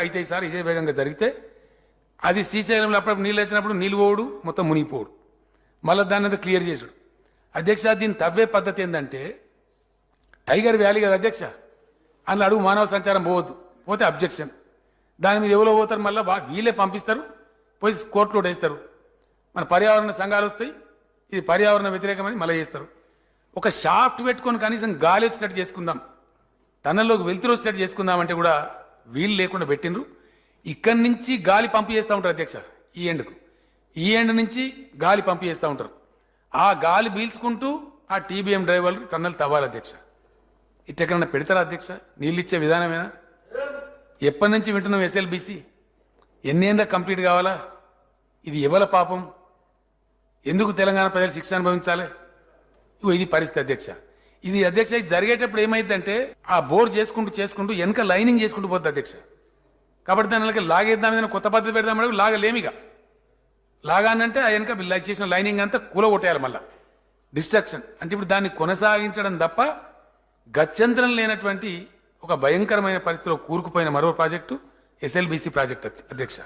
అయితే సార్ ఇదే వేగంగా జరిగితే అది శ్రీశైలంలో అప్పుడప్పుడు నీళ్ళు వచ్చినప్పుడు నీళ్ళు పోడు మొత్తం మునిగిపోడు మళ్ళీ దాన్ని అంతా క్లియర్ చేసుడు. అధ్యక్ష దీన్ని తవ్వే పద్ధతి ఏంటంటే టైగర్ వ్యాలీ కదా అధ్యక్ష అందులో అడుగు మానవ సంచారం పోవద్దు పోతే అబ్జెక్షన్. దాని మీద ఎవరో పోతారు మళ్ళీ బాగా వీళ్ళే పంపిస్తారు పోయి కోర్టులో వేస్తారు. మన పర్యావరణ సంఘాలు వస్తాయి ఇది పర్యావరణ వ్యతిరేకమని మళ్ళీ చేస్తారు. ఒక షాఫ్ట్ పెట్టుకొని కనీసం గాలి వచ్చేటట్టు చేసుకుందాం టన్నల్లోకి వెళ్తురు వచ్చేటట్టు చేసుకుందామంటే కూడా వీలు లేకుండా పెట్టిండ్రు. ఇక్కడి నుంచి గాలి పంపి చేస్తూ ఉంటారు అధ్యక్ష ఈ ఎండ్కు. ఈ ఎండ్ నుంచి గాలి పంపి చేస్తూ ఉంటారు. ఆ గాలి పీల్చుకుంటూ ఆ టీబీఎం డ్రైవర్లు టన్నల్ తవ్వాలి అధ్యక్ష. ఇట్టెక్కడన్నా పెడతారా అధ్యక్ష? నీళ్ళు ఇచ్చే విధానమేనా? ఎప్పటి నుంచి వింటున్నాం ఎస్ఎల్బిసి? ఎన్ని కంప్లీట్ కావాలా? ఇది ఎవల పాపం? ఎందుకు తెలంగాణ ప్రజలు శిక్ష అనుభవించాలి? ఇది పరిస్థితి అధ్యక్ష. ఇది అధ్యక్ష ఇది జరిగేటప్పుడు ఏమైందంటే ఆ బోర్ చేసుకుంటూ చేసుకుంటూ వెనక లైనింగ్ చేసుకుంటూ పోద్ది అధ్యక్ష. కాబట్టి దాని వెనక లాగేద్దాం ఏదైనా కొత్త పద్ధతి పెడదాం లాగలేమిగా లాగానంటే ఆ వెనక చేసిన లైనింగ్ అంతా కూల కొట్టేయాలి మళ్ళా. డిస్ట్రక్షన్. అంటే ఇప్పుడు దాన్ని కొనసాగించడం తప్ప గత్యంతరం లేనటువంటి ఒక భయంకరమైన పరిస్థితిలో కూరుకుపోయిన మరో ప్రాజెక్టు ఎస్ఎల్బిసి ప్రాజెక్ట్ అధ్యక్ష.